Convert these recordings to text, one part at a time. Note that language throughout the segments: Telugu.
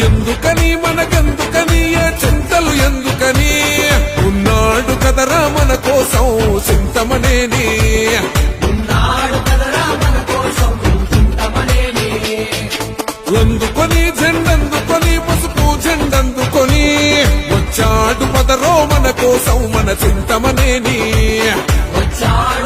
ఎందుకని మనకెందుకని? ఏ చింతలు ఎందుకని? ఉన్నాడు కదరా మన కోసం చింతమనేని అందుకొని జెండందుకొని? పసుపు జెండందుకొని? వచ్చాడు పదరో మన కోసం మన చింతమనేని నడిచే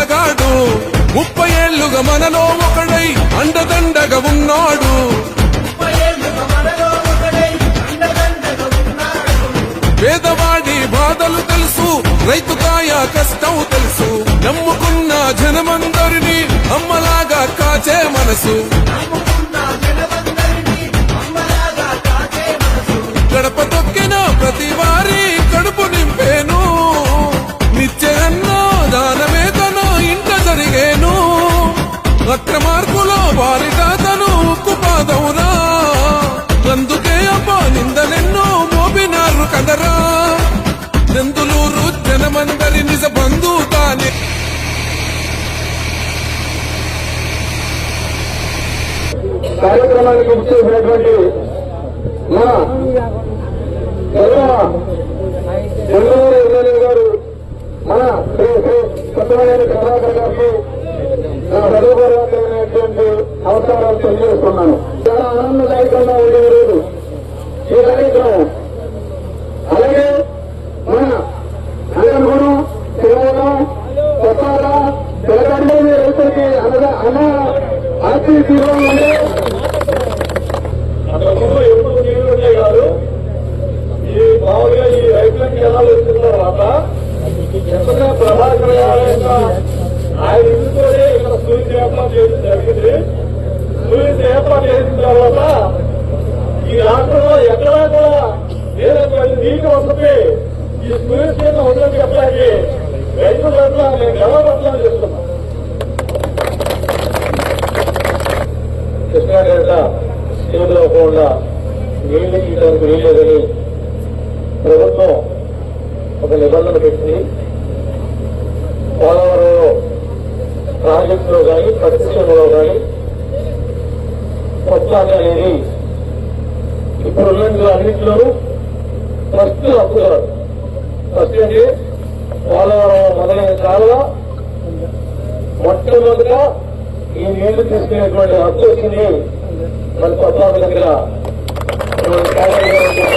మనగాడు ముప్పై ఏళ్ళుగా మనలో ఒకడై అండదండగా ఉన్నాడు. పేదవాడి బాధలు తెలుసు రైతు కాయ కష్టం తెలుసు. నమ్ముకున్న జనమందరినీ అమ్మలాగా కాచే మనసు. దెందులూరు జనమందరి నిజ బంధు తానే కార్యక్రమానికి వచ్చేసినటువంటి మన గౌరవ ఎమ్మెల్యే గారు మన శ్రీ శ్రీ సత్యనారాయణ ప్రభాకర్ గారికి నా హృదయపూర్వకమైనటువంటి అవసరాలు తెలియజేస్తున్నాను. చాలా ఆనందదాయకంగా ఉండే రోజు ఈ కార్యక్రమం. రైతులకు జనాలు వచ్చిన తర్వాత ఎంతగా ప్రభాకర్ ఆయన ఇంటితోనే ఇక్కడ ఏర్పాటు చేయడం జరిగింది ఏర్పాటు చేసిన తర్వాత ఈ రాష్ట్రంలో ఎక్కడా కూడా లేనటువంటి నీటి వసతి ఈ సూర్యుని కింద ఉందని చెప్పడానికి రైతుల పట్ల నేను గర్వపట్ల చేస్తున్నాను కృష్ణా డెల్టా నీటిలో ఇవ్వడానికి వీల్లేదని ప్రభుత్వం ఒక నిబంధన పెట్టి పోలవరంలో ప్రాజెక్టులో కానీ పరిశ్రమలో కానీ కొత్త అనేది ఇప్పుడు ఉన్నట్లు అన్నింటిలోనూ ఫస్ట్ హక్కుదారు ఫస్ట్ అంటే పోలవరం మొదలైన కాలంలో మొట్టమొదట ఈ నీళ్ళు తీసుకునేటువంటి హక్కు వచ్చింది మన కొత్త దగ్గర మన కాలేజీలో ఉంటుంది.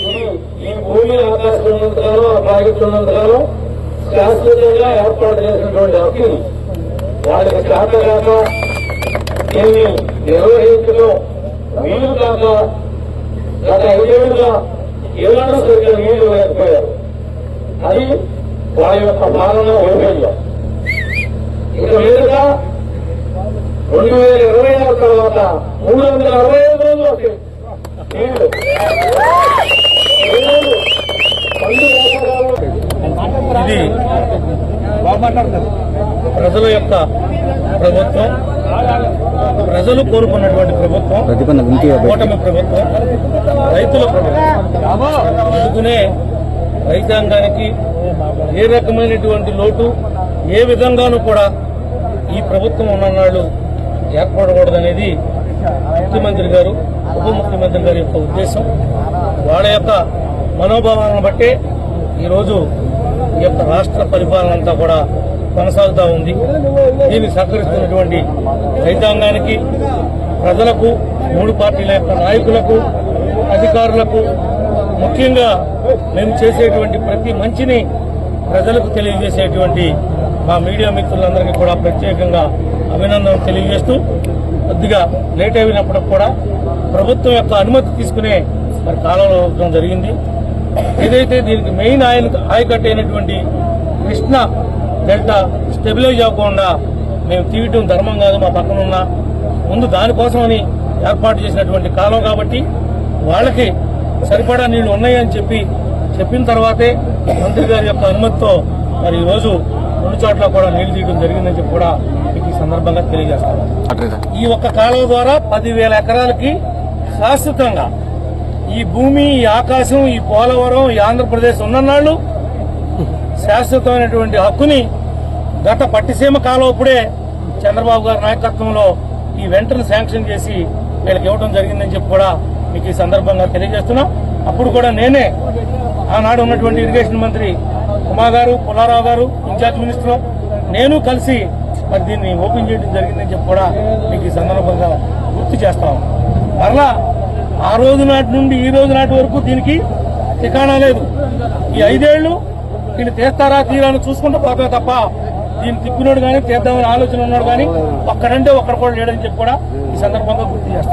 ఇది ఈ భూమి ఆకాశం ఉన్నంతకాలం ఆ శాశ్వతంగా ఏర్పాటు చేసినటువంటి హక్కు వాళ్ళకి చేత కాక దీన్ని నిర్వహించడం వీలు కాక గత ఐదేళ్ళుగా ఏనాడు సరిగ్గా నీళ్ళు లేకపోయారు. అది వారి యొక్క పాలన వైఫల్యం ఇక మీదుగా రెండు వేల ఇరవై ఆరు తర్వాత మూడు వందల అరవై ఐదు రోజులు వస్తాయి. నీళ్ళు. ఇది ప్రజల యొక్క ప్రభుత్వం ప్రజలు కోరుకున్నటువంటి ప్రభుత్వం కూటమి ప్రభుత్వం రైతుల ప్రభుత్వం. అందుకునే రైతాంగానికి ఏ రకమైనటువంటి లోటు ఏ విధంగానూ కూడా ఈ ప్రభుత్వం ఉన్ననాళ్ళు ఏర్పడకూడదనేది ముఖ్యమంత్రి గారు ఉప ముఖ్యమంత్రి గారి యొక్క ఉద్దేశం. వాళ్ళ యొక్క మనోభావాలను బట్టే ఈరోజు ఈ యొక్క రాష్ట్ర పరిపాలన అంతా కూడా కొనసాగుతూ ఉంది. దీనికి సహకరిస్తున్నటువంటి రైతాంగానికి ప్రజలకు మూడు పార్టీల యొక్క నాయకులకు అధికారులకు ముఖ్యంగా మేము చేసేటువంటి ప్రతి మంచిని ప్రజలకు తెలియజేసేటువంటి మా మీడియా మిత్రులందరికీ కూడా ప్రత్యేకంగా అభినందనలు తెలియజేస్తూ కొద్దిగా లేట్ అయినప్పటికి కూడా ప్రభుత్వం యొక్క అనుమతి తీసుకునే మరి కాలంలో జరిగింది. ఏదైతే దీనికి మెయిన్ ఆయన ఆయకట్టు అయినటువంటి కృష్ణ డెల్టా స్టెబిలైజ్ అవ్వకుండా మేము తీయటం ధర్మం కాదు మా పక్కన ఉన్న. ముందు దానికోసమని ఏర్పాటు చేసినటువంటి కాలం కాబట్టి వాళ్ళకి సరిపడా నీళ్ళు ఉన్నాయని చెప్పి చెప్పిన తర్వాతే మంత్రి గారి యొక్క అనుమతితో మరి ఈ రోజు రెండు చోట్ల కూడా నీళ్ళు తీయడం జరిగిందని చెప్పి కూడా మీకు ఈ సందర్భంగా తెలియజేస్తాను. ఈ ఒక్క కాలువ ద్వారా పదివేల ఎకరాలకి శాశ్వతంగా ఈ భూమి ఈ ఆకాశం ఈ పోలవరం ఈ ఆంధ్రప్రదేశ్ ఉన్ననాళ్ళు శాశ్వతమైనటువంటి హక్కుని గత పట్టిసీమ కాలప్పుడే చంద్రబాబు గారి నాయకత్వంలో ఈ వెంటనే శాంక్షన్ చేసి వీళ్ళకి ఇవ్వడం జరిగిందని చెప్పి కూడా మీకు ఈ సందర్భంగా తెలియజేస్తున్నాం. అప్పుడు కూడా నేనే ఆనాడు ఉన్నటువంటి ఇరిగేషన్ మంత్రి ఉమా గారు పుల్లారావు గారు ఇన్ఛార్జ్ మినిస్టర్ నేను కలిసి మరి దీన్ని ఓపెన్ చేయడం జరిగిందని చెప్పి కూడా మీకు ఈ సందర్భంగా గుర్తు చేస్తాం మరలా ఆ రోజు నాటి నుండి ఈ రోజు నాటి వరకు దీనికి ఠికాణా లేదు. ఈ ఐదేళ్ళు వీళ్ళు తీస్తారా తీరాని చూసుకుంటూ పోతా తప్ప దీన్ని తిప్పినోడు కానీ తీద్దామని ఆలోచన ఉన్నాడు కానీ ఒక్కడంటే ఒక్కడ కూడా లేడని చెప్పి కూడా ఈ సందర్భంగా గుర్తు చేస్తాను.